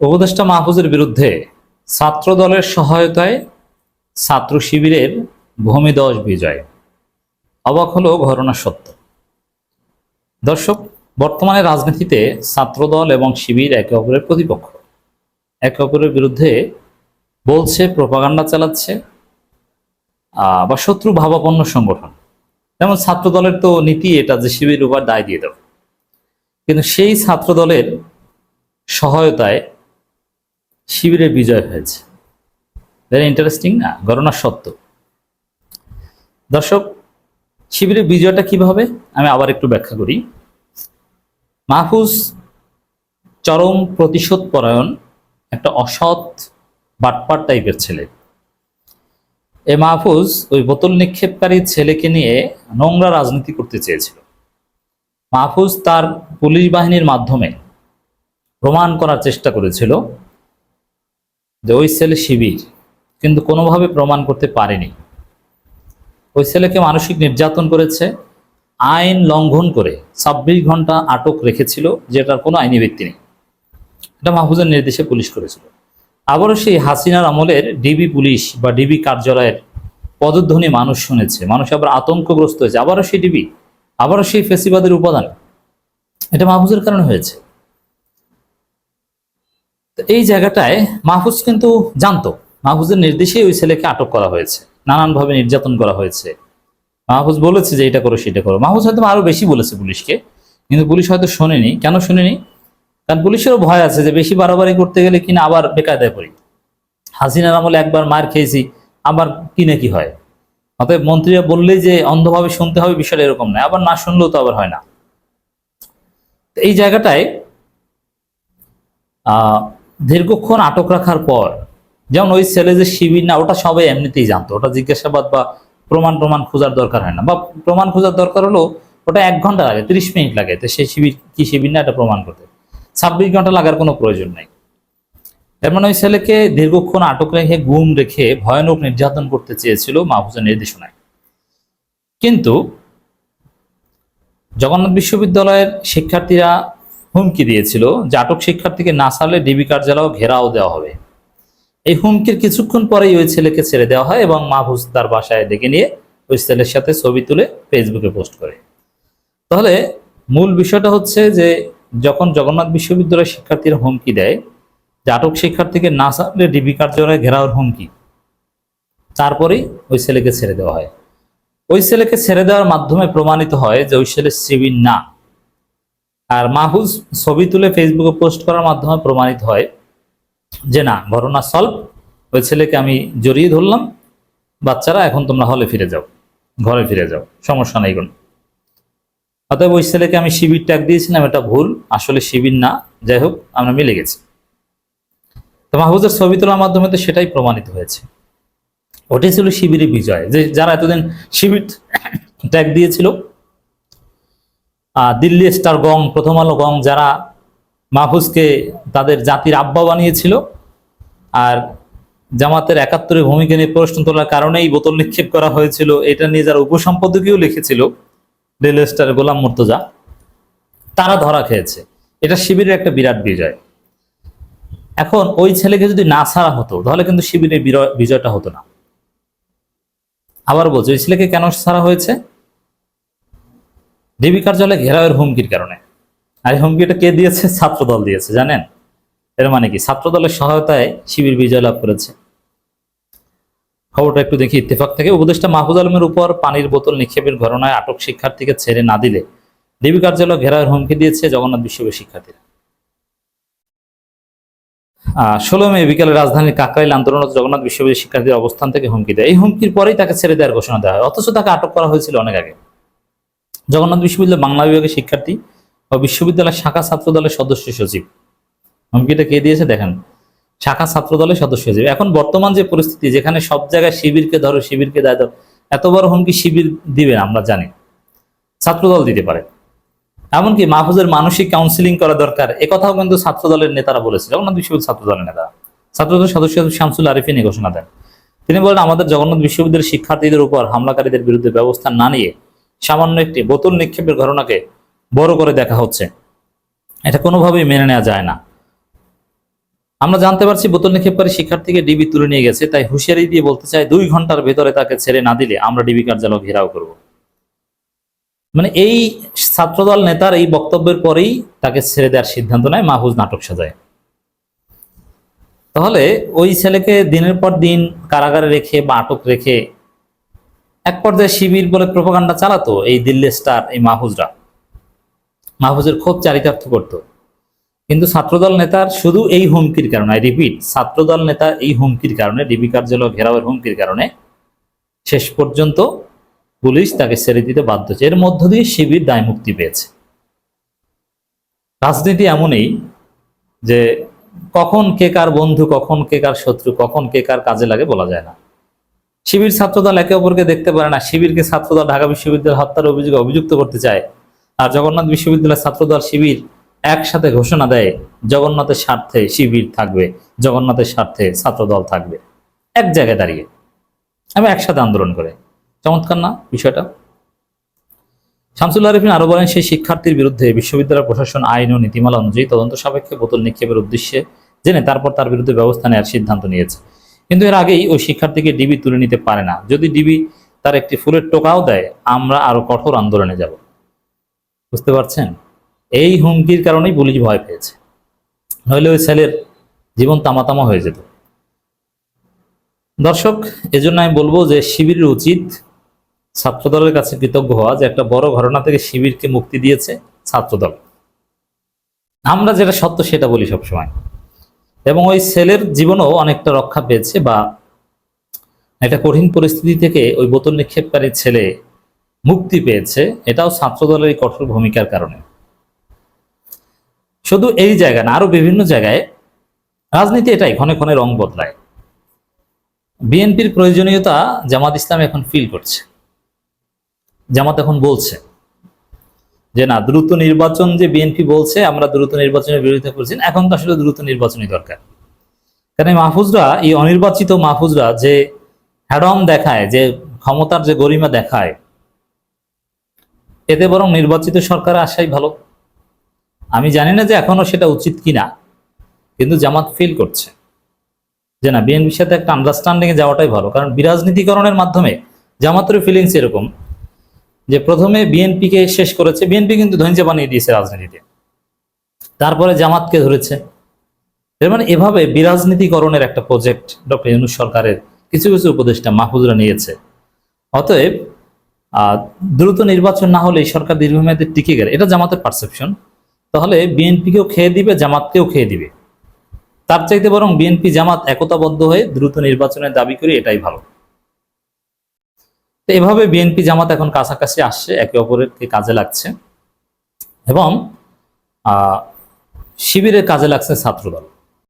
উপদেষ্টা মাহফুজের বিরুদ্ধে ছাত্র দলের সহায়তায় ছাত্র শিবিরের ভূমিদশ বিজয়। অবাক হলো ঘটনা সত্য। দর্শক, বর্তমানে রাজনীতিতে ছাত্রদল এবং শিবির একে অপরের প্রতিপক্ষ। একে অপরের বিরুদ্ধে বলছে, প্রপাগান্ডা চালাচ্ছে বা শত্রু ভাবাপন্ন সংগঠন। যেমন ছাত্র দলের তো নীতি এটা যে শিবির উপর দায় দিয়ে দেবে কিন্তু সেই ছাত্র দলের সহায়তায় শিবিরের বিজয় হয়েছে। ভেরি ইন্টারেস্টিং না? ঘটনা সত্য। দর্শক শিবিরের বিজয়টা কীভাবে? আমি আবার একটু ব্যাখ্যা করি। মাহফুজ চরম প্রতিশোধ পরায়ণ একটা অসৎ বাটপার টাইপের ছেলে। এ মাহফুজ ওই বোতল নিক্ষেপকারী ছেলেকে নিয়ে নোংরা রাজনীতি করতে চেয়েছিল। মাহফুজ তার পুলিশ বাহিনীর মাধ্যমে প্রমাণ করার চেষ্টা করেছিল। যে ওই ছেলে শিবির, কিন্তু কোনোভাবে প্রমাণ করতে পারেনি। ওই ছেলেকে মানসিক নির্যাতন করেছে, আইন লঙ্ঘন করে ছাব্বিশ ঘণ্টা আটক রেখেছিল, যেটার কোনো আইনি ব্যক্তি নেই। এটা মাহফুজের নির্দেশে পুলিশ করেছিল। আবারও সেই হাসিনার আমলের ডিবি পুলিশ বা ডিবি কার্যালয়ের পদধ্বনি মানুষ শুনেছে, মানুষ আবার আতঙ্কগ্রস্ত হয়েছে। আবারও সেই ডিবি, আবারও সেই ফেসিবাদের উপাদান। এটা মাহফুজের কারণে হয়েছে। তো এই জায়গাটায় মাহফুজ কিন্তু জানতো। মাহফুজের নির্দেশেই ওই ছেলেকে আটক করা হয়েছে। নানানভাবে নির্যাতন করা হয়েছে। মাহফুজ বলেছে যে, এটা করো, সেটা করো। মাহফুজ হয়তো আরও বেশি বলেছে পুলিশকে, কিন্তু পুলিশ হয়তো শোনেনি। কেন শোনেনি? কারণ পুলিশেরও ভয় আছে যে, বেশি বাড়াবাড়ি করতে গেলে কিনা আবার বেকায়দায় পড়ি। হাসিনার আমলে একবার মার খেয়েছি, আবার কি না কি হয়? অতএব মন্ত্রীরা বললেই যে, অন্ধভাবে শুনতে হবে বিষয়টা এরকম নয়। আবার না শুনলেও তো আবার হয় না। এই জায়গাটায় দীর্ঘক্ষণ আটক রাখার পর, যেমন ওই ছেলে যে শিবির না, ওটা সবাই এমনিতেই জানতো। ওটা জিজ্ঞাসাবাদ বা প্রমাণ প্রমাণ খোঁজার দরকার হয় না। বা প্রমাণ খোঁজার দরকার হলো ওটা এক ঘণ্টা লাগে, তিরিশ মিনিট লাগে। তো সেই শিবির, কি শিবির না, এটা প্রমাণ করতে। ছাব্বিশ ঘণ্টা লাগার কোনো প্রয়োজন নেই। এর মানে ওই ছেলেকে দীর্ঘক্ষণ আটক রেখে, গুম রেখে ভয়ানক নির্যাতন করতে চেয়েছিল মাহফুজের নির্দেশনায়। কিন্তু জগন্নাথ বিশ্ববিদ্যালয়ের শিক্ষার্থীরা হুমকি দিয়েছিল। যে আটক শিক্ষার্থীকে না ছাড়লে ডিবি কার্যালয় ঘেরাও দেওয়া হবে। এই হুমকির কিছুক্ষণ পরেই ওই ছেলেকে ছেড়ে দেওয়া হয় এবং মাহফুজ তার বাসায় ডেকে নিয়ে ওই ছেলের সাথে ছবি তুলে ফেসবুকে পোস্ট করে। তাহলে মূল বিষয়টা হচ্ছে যে, যখন জগন্নাথ বিশ্ববিদ্যালয়ের শিক্ষার্থীরা হুমকি দেয় যে আটক শিক্ষার্থীকে না ছাড়লে ডিবি কার্যালয়ে ঘেরাওয়ার হুমকি। তারপরেই ওই ছেলেকে ছেড়ে দেওয়া হয়। ওই ছেলেকে ছেড়ে দেওয়ার মাধ্যমে প্রমাণিত হয় যে ওই ছেলে সিবির না। আর মাহুজ ছবি তুলে ফেসবুকে পোস্ট করার মাধ্যমে প্রমাণিত হয় যে না, ঘটনা সলভ ওই ছেলেকে আমি জড়িয়ে ধরলাম, বাচ্চারা, এখন তোমরা হলে ফিরে যাও, ঘরে ফিরে যাও, সমস্যা নেই কোনো। অতএব ওই ছেলেকে আমি শিবির ট্যাগ দিয়েছিলাম, এটা ভুল, আসলে শিবির না, যাই হোক, আমরা মিলে গেছি। তো মাহফুজের ছবি তোলার মাধ্যমে তো সেটাই প্রমাণিত হয়েছে। ওটাই ছিল শিবিরের বিজয়, যে যারা এতদিন শিবির ট্যাগ দিয়েছিল দিল্লি স্টার গং, প্রথম আলো গং যারা মাহফুজকে তাদের জাতির আব্বা বানিয়েছিল আর জামাতের একাত্তরের ভূমিকা নিয়ে প্রশ্ন তোলার কারণেই বোতল নিক্ষেপ করা হয়েছিল। এটা নিয়ে যারা উপসম্পাদকীয় লিখেছিল, রেল স্টার গোলাম মুর্তজা, তারা ধরা খেয়েছে। এটা শিবিরের একটা বিরাট বিজয়। এখন ওই ছেলেকে যদি না ছাড়া হতো, তাহলে কিন্তু শিবিরের বিজয়টা হতো না। আবার বলছি, ওই ছেলেকে কেন ছাড়া হয়েছে? ডিবি কার্যালয়ে ঘেরাওয়ের হুমকির কারণে। আর এই হুমকিটা কে দিয়েছে? ছাত্রদল দিয়েছে, জানেন? এর মানে কি? ছাত্রদলের সহায়তায় শিবির বিজয় লাভ করেছে। খবরটা একটু দেখি, ইত্তেফাক থেকে। উপদেষ্টা মাহফুজ আলমের উপর পানির বোতল নিক্ষেপের ঘটনায় আটক শিক্ষার্থীকে ছেড়ে না দিলে ডিবি কার্যালয় ঘেরাওয়ের হুমকি দিয়েছে জগন্নাথ বিশ্ববিদ্যালয়ের শিক্ষার্থীরা। ষোলো মে বিকেলে রাজধানীর কাকরাইল আন্দোলনরত জগন্নাথ বিশ্ববিদ্যালয়ের শিক্ষার্থীর অবস্থান থেকে হুমকি দেয়। এই হুমকির পরেই তাকে ছেড়ে দেওয়ার ঘোষণা দেওয়া হয়। অথচ তাকে আটক করা হয়েছিল অনেক আগে। জগন্নাথ বিশ্ববিদ্যালয় বাংলা বিভাগের শিক্ষার্থী ও বিশ্ববিদ্যালয়ের শাখা ছাত্র দলের সদস্য সচিব। হুমকিটা কে দিয়েছে? দেখেন। শাখা ছাত্র দলের সদস্য সচিব। এখন বর্তমান যে পরিস্থিতি, যেখানে সব জায়গায় শিবিরকে ধরো, শিবিরকে দায় দাও, এত বড় হুমকি শিবির দিবে আমরা জানি। ছাত্রদল দিতে পারে। এমনকি মাহফুজের মানসিক কাউন্সিলিং করা দরকার কথাও কিন্তু ছাত্র দলের নেতারা বলেছে। জগন্নাথ বিশ্ববিদ্যালয় ছাত্র দলের নেতা ছাত্রদল সদস্য শামসুল আরিফিন ঘোষণা দেন। তিনি বলেন, আমাদের জগন্নাথ বিশ্ববিদ্যালয়ের শিক্ষার্থীদের উপর হামলাকারীদের বিরুদ্ধে ব্যবস্থা না নিয়ে সামান্য একটি বোতল নিক্ষেপের ঘটনাকে বড় করে দেখা হচ্ছে। এটা কোনোভাবেই মেনে নেওয়া যায় না। আমরা জানতে পারছি বোতল নিক্ষেপকারী শিক্ষার্থীকে ডিবি তুলে নিয়ে গেছে, তাই হুঁশিয়ারি দিয়ে বলতে চাই, দুই ঘণ্টার ভেতরে তাকে ছেড়ে না দিলে আমরা ডিবি কার্যালয় ঘেরাও করব। মানে এই ছাত্রদল নেতার এই বক্তব্যের পরেই তাকে ছেড়ে দেওয়ার সিদ্ধান্ত নেয়, মাহফুজ নাটক সাজায়। তাহলে ওই ছেলেকে দিনের পর দিন কারাগারে রেখে বা আটক রেখে এক পর্যায়ে শিবির বলে প্রোপাগান্ডা চালাতো এই দিল্লি স্টার, এই মাহফুজরা। মাহফুজের খুব চারিতার্থ করত। কিন্তু ছাত্রদল নেতার শুধু এই হুমকির কারণে আই রিপিট ছাত্রদল নেতা এই হুমকির কারণে ডিবি কার্যালয় ঘেরাওয়ের হুমকির কারণে শেষ পর্যন্ত পুলিশ তাকে ছেড়ে দিতে বাধ্য এর মধ্য দিয়ে শিবির দায় মুক্তি পেয়েছে। রাজনীতি এমনই যে কখন কে কার বন্ধু, কখন কে কার শত্রু, কখন কে কার কাজে লাগে বলা যায় না। শিবির ছাত্রদল একে অপরকে দেখতে পারে না। শিবিরকে ছাত্রদল ঢাকা বিশ্ববিদ্যালয় হত্যার অভিযোগে অভিযুক্ত করতে চায়। আর জগন্নাথ বিশ্ববিদ্যালয়ের ছাত্রদল শিবির একসাথে ঘোষণা দেয়, জগন্নাথের স্বার্থে শিবির থাকবে, জগন্নাথের স্বার্থে ছাত্রদল থাকবে। এক জায়গায় দাঁড়িয়ে। আমি একসাথে আন্দোলন করে। চমৎকার না বিষয়টা? শামসুল্লাহ আরিফিন আরও বলেন, সেই শিক্ষার্থীর বিরুদ্ধে বিশ্ববিদ্যালয় প্রশাসন আইন ও নীতিমালা অনুযায়ী তদন্ত সাপেক্ষে বোতল নিক্ষেপের উদ্দেশ্যে জেনে তারপর তার বিরুদ্ধে ব্যবস্থা নেওয়ার সিদ্ধান্ত নিয়েছে। কিন্তু এর আগেই ওই শিক্ষার্থীকে ডিবি তুলে নিতে পারে না। যদি ডিবি তার একটি ফুলের টোকাও দেয়, আমরা আরও কঠোর আন্দোলনে যাব। বুঝতে পারছেন? এই হুমকির কারণেই পুলিশ ভয় পেয়েছে। নইলে ওই ছেলের জীবন তামাতামা হয়ে যেত। দর্শক, এজন্য আমি বলব যে শিবিরের উচিত ছাত্রদলের কাছে কৃতজ্ঞ হওয়া যে একটা বড় ঘটনা থেকে শিবিরকে মুক্তি দিয়েছে ছাত্রদল। আমরা যেটা সত্য সেটা বলি সবসময়। এবং ওই ছেলের জীবনও অনেকটা রক্ষা পেয়েছে বা একটা কঠিন পরিস্থিতি থেকে ওই বোতল নিক্ষেপকারী ছেলে মুক্তি পেয়েছে, এটাও ছাত্রদলের কঠোর ভূমিকার কারণে। শুধু এই জায়গা না আরও বিভিন্ন জায়গায় রাজনীতি এটাই, ক্ষণে ক্ষণে রং বদলায়। বিএনপির প্রয়োজনীয়তা জামাত ইসলাম এখন ফিল করছে। জামাত এখন বলছে। যে না, দ্রুত নির্বাচন যে বিএনপি বলছে, আমরা দ্রুত নির্বাচনের বিরোধিতা করছি। এখন তো আসলে দ্রুত নির্বাচনই দরকার। কারণ মাহফুজরা, এই অনির্বাচিত মাহফুজরা যে হ্যাডম দেখায়, যে ক্ষমতার যে গরিমা দেখায়, এতে বরং নির্বাচিত সরকার আসাই ভালো। আমি জানি না যে এখনও সেটা উচিত কিনা, কিন্তু জামাত ফিল করছে। যে না বিএনপির সাথে একটা আন্ডারস্ট্যান্ডিং এ যাওয়াটাই ভালো। কারণ বিরাজনীতিকরণের মাধ্যমে জামাতের ফিলিংস এরকম। যে প্রথমে বিএনপিকে শেষ করেছে বিএনপি কিন্তু ধৈর্য বানিয়ে দিয়েছে রাজনীতিতে। তারপরে জামাতকে ধরেছে। এর মানে এভাবে বিরাজনীতিকরণের একটা প্রজেক্ট ডক্টর ইউনুস সরকারের কিছু কিছু উপদেষ্টা মাহফুজরা নিয়েছে। অতএব দ্রুত নির্বাচন না হলে সরকার দীর্ঘমেয়াদে টিকে গেলে, এটা জামাতের পারসেপশন তাহলে বিএনপিকেও খেয়ে দিবে, জামাতকেও খেয়ে দিবে। তার চাইতে বরং বিএনপি জামাত একতাবদ্ধ হয়ে দ্রুত নির্বাচনের দাবি করি এটাই ভালো। তো এভাবে বিএনপি জামাত এখন কাছাকাছি আসছে, একে অপরেরকে কাজে লাগছে। এবং শিবিরে শিবিরের কাজে লাগছে ছাত্রদল।